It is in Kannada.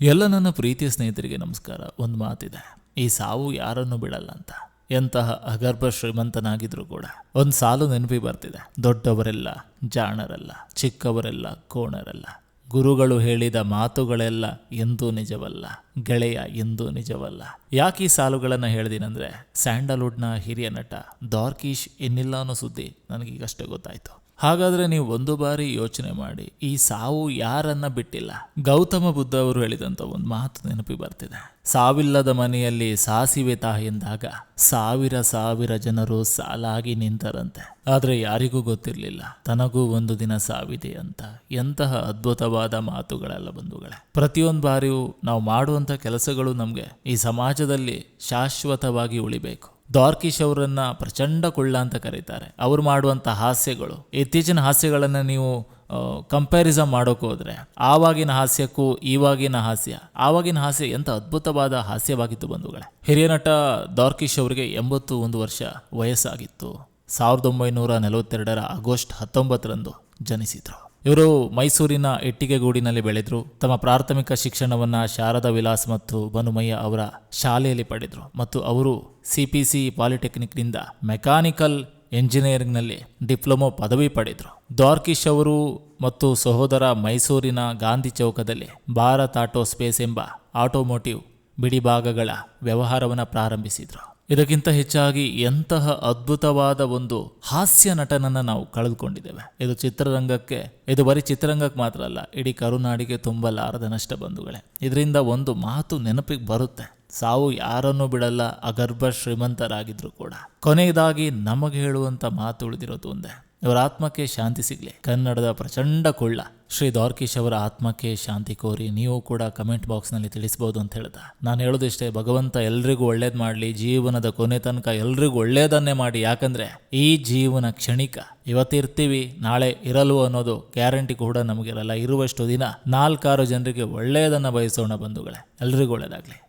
ಎಲ್ಲ ನನ್ನ ಪ್ರೀತಿಯ ಸ್ನೇಹಿತರಿಗೆ ನಮಸ್ಕಾರ. ಒಂದು ಮಾತಿದೆ. ಈ ಸಾವು ಯಾರನ್ನು ಬಿಡಲ್ಲ ಅಂತ. ಎಂತಹ ಅಗರ್ಭ ಶ್ರೀಮಂತನಾಗಿದ್ರೂ ಕೂಡ ಒಂದು ಸಾಲು ನೆನಪಿ ಬರ್ತಿದೆ. ದೊಡ್ಡವರೆಲ್ಲ, ಜಾಣರಲ್ಲ, ಚಿಕ್ಕವರೆಲ್ಲ, ಕೋಣರಲ್ಲ. ಗುರುಗಳು ಹೇಳಿದ ಮಾತುಗಳೆಲ್ಲ ಎಂದೂ ನಿಜವಲ್ಲ. ಗೆಳೆಯ ಎಂದೂ ನಿಜವಲ್ಲ. ಯಾಕೆ ಈ ಸಾಲುಗಳನ್ನು ಹೇಳ್ದಿನಂದ್ರೆ ಸ್ಯಾಂಡಲ್ವುಡ್ನ ಹಿರಿಯ ನಟ ಡಾರ್ಕಿಶ್ ಇನ್ನಿಲ್ಲ ಅನ್ನೋ ಸುದ್ದಿ ನನಗೀಗಷ್ಟೇ ಗೊತ್ತಾಯ್ತು. ಹಾಗಾದ್ರೆ ನೀವು ಒಂದು ಬಾರಿ ಯೋಚನೆ ಮಾಡಿ, ಈ ಸಾವು ಯಾರನ್ನ ಬಿಟ್ಟಿಲ್ಲ? ಗೌತಮ ಬುದ್ಧ ಅವರು ಹೇಳಿದಂಥ ಒಂದು ಮಾತು ನೆನಪಿ ಬರ್ತಿದೆ. ಸಾವಿಲ್ಲದ ಮನೆಯಲ್ಲಿ ಸಾಸಿವೆ ಎಂದಾಗ ಸಾವಿರ ಸಾವಿರ ಜನರು ಸಾಲಾಗಿ ನಿಂತರಂತೆ. ಆದರೆ ಯಾರಿಗೂ ಗೊತ್ತಿರಲಿಲ್ಲ, ತನಗೂ ಒಂದು ದಿನ ಸಾವಿದೆ ಅಂತ. ಎಂತಹ ಅದ್ಭುತವಾದ ಮಾತುಗಳೆಲ್ಲ ಬಂಧುಗಳೇ. ಪ್ರತಿಯೊಂದು ಬಾರಿಯೂ ನಾವು ಮಾಡುವಂಥ ಕೆಲಸಗಳು ನಮಗೆ ಈ ಸಮಾಜದಲ್ಲಿ ಶಾಶ್ವತವಾಗಿ ಉಳಿಬೇಕು. ಡಾರ್ಕಿಶ್ ಅವರನ್ನು ಪ್ರಚಂಡ ಕುಳ್ಳ ಅಂತ ಕರೀತಾರೆ. ಅವ್ರು ಮಾಡುವಂಥ ಹಾಸ್ಯಗಳು. ಇತ್ತೀಚಿನ ಹಾಸ್ಯಗಳನ್ನು ನೀವು ಕಂಪ್ಯಾರಿಸಮ್ ಮಾಡೋಕೆ ಹೋದರೆ, ಆವಾಗಿನ ಹಾಸ್ಯಕ್ಕೂ ಈವಾಗಿನ ಹಾಸ್ಯ, ಆವಾಗಿನ ಹಾಸ್ಯ ಎಂಥ ಅದ್ಭುತವಾದ ಹಾಸ್ಯವಾಗಿತ್ತು ಬಂಧುಗಳೇ. ಹಿರಿಯ ನಟ ದಾರ್ಕಿಶ್ ಅವರಿಗೆ ಎಂಬತ್ತು ಒಂದು ವರ್ಷ ವಯಸ್ಸಾಗಿತ್ತು. ಸಾವಿರದ ಒಂಬೈನೂರ ನಲವತ್ತೆರಡರ ಆಗಸ್ಟ್ ಹತ್ತೊಂಬತ್ತರಂದು ಜನಿಸಿದ್ರು. ಇವರು ಮೈಸೂರಿನ ಇಟ್ಟಿಗೆಗೂಡಿನಲ್ಲಿ ಬೆಳೆದರು, ತಮ್ಮ ಪ್ರಾಥಮಿಕ ಶಿಕ್ಷಣವನ್ನು ಶಾರದಾ ವಿಲಾಸ್ ಮತ್ತು ಬನುಮಯ್ಯ ಅವರ ಶಾಲೆಯಲ್ಲಿ ಪಡೆದರು ಮತ್ತು ಅವರು ಸಿ ಪಿ ಸಿ ಪಾಲಿಟೆಕ್ನಿಕ್ನಿಂದ ಮೆಕ್ಯಾನಿಕಲ್ ಎಂಜಿನಿಯರಿಂಗ್ನಲ್ಲಿ ಡಿಪ್ಲೊಮೊ ಪದವಿ ಪಡೆದರು. ದ್ವಾರ್ಕಿಶ್ ಅವರು ಮತ್ತು ಸಹೋದರ ಮೈಸೂರಿನ ಗಾಂಧಿ ಚೌಕದಲ್ಲಿ ಭಾರತ್ ಆಟೋ ಸ್ಪೇಸ್ ಎಂಬ ಆಟೋಮೋಟಿವ್ ಬಿಡಿಭಾಗಗಳ ವ್ಯವಹಾರವನ್ನು ಪ್ರಾರಂಭಿಸಿದರು. ಇದಕ್ಕಿಂತ ಹೆಚ್ಚಾಗಿ ಎಂತಹ ಅದ್ಭುತವಾದ ಒಂದು ಹಾಸ್ಯ ನಟನನ್ನು ನಾವು ಕಳೆದುಕೊಂಡಿದ್ದೇವೆ. ಇದು ಚಿತ್ರರಂಗಕ್ಕೆ, ಇದು ಬರೀ ಚಿತ್ರರಂಗಕ್ಕೆ ಮಾತ್ರ ಅಲ್ಲ, ಇಡೀ ಕರುನಾಡಿಗೆ ತುಂಬಲಾರದ ನಷ್ಟ ಬಂಧುಗಳೇ. ಇದರಿಂದ ಒಂದು ಮಾತು ನೆನಪಿಗೆ ಬರುತ್ತೆ. ಸಾವು ಯಾರನ್ನೂ ಬಿಡಲ್ಲ, ಅಗರ್ಭ ಶ್ರೀಮಂತರಾಗಿದ್ರು ಕೂಡ. ಕೊನೆಯದಾಗಿ ನಮಗೆ ಹೇಳುವಂತ ಮಾತು ಉಳಿದಿರೋದು ಒಂದೇ. ಇವರ ಆತ್ಮಕ್ಕೆ ಶಾಂತಿ ಸಿಗಲಿ. ಕನ್ನಡದ ಪ್ರಚಂಡ ಕೊಳ್ಳ. ಶ್ರೀ ದ್ವಾರ್ಕೀಶ್ ಅವರ ಆತ್ಮಕ್ಕೆ ಶಾಂತಿ ಕೋರಿ ನೀವು ಕೂಡ ಕಮೆಂಟ್ ಬಾಕ್ಸ್ನಲ್ಲಿ ತಿಳಿಸ್ಬೋದು ಅಂತ ಹೇಳ್ದ. ನಾನು ಹೇಳೋದಿಷ್ಟೇ ಭಗವಂತ ಎಲ್ರಿಗೂ ಒಳ್ಳೇದು ಮಾಡಲಿ, ಜೀವನದ ಕೊನೆ ತನಕ ಎಲ್ರಿಗೂ ಒಳ್ಳೆಯದನ್ನೇ ಮಾಡಿ. ಯಾಕಂದರೆ ಈ ಜೀವನ ಕ್ಷಣಿಕ. ಇವತ್ತಿರ್ತೀವಿ, ನಾಳೆ ಇರಲು ಅನ್ನೋದು ಗ್ಯಾರಂಟಿ ಕೂಡ ನಮಗಿರಲ್ಲ. ಇರುವಷ್ಟು ದಿನ ನಾಲ್ಕಾರು ಜನರಿಗೆ ಒಳ್ಳೆಯದನ್ನು ಬಯಸೋಣ ಬಂಧುಗಳೇ. ಎಲ್ರಿಗೂ ಒಳ್ಳೇದಾಗಲಿ.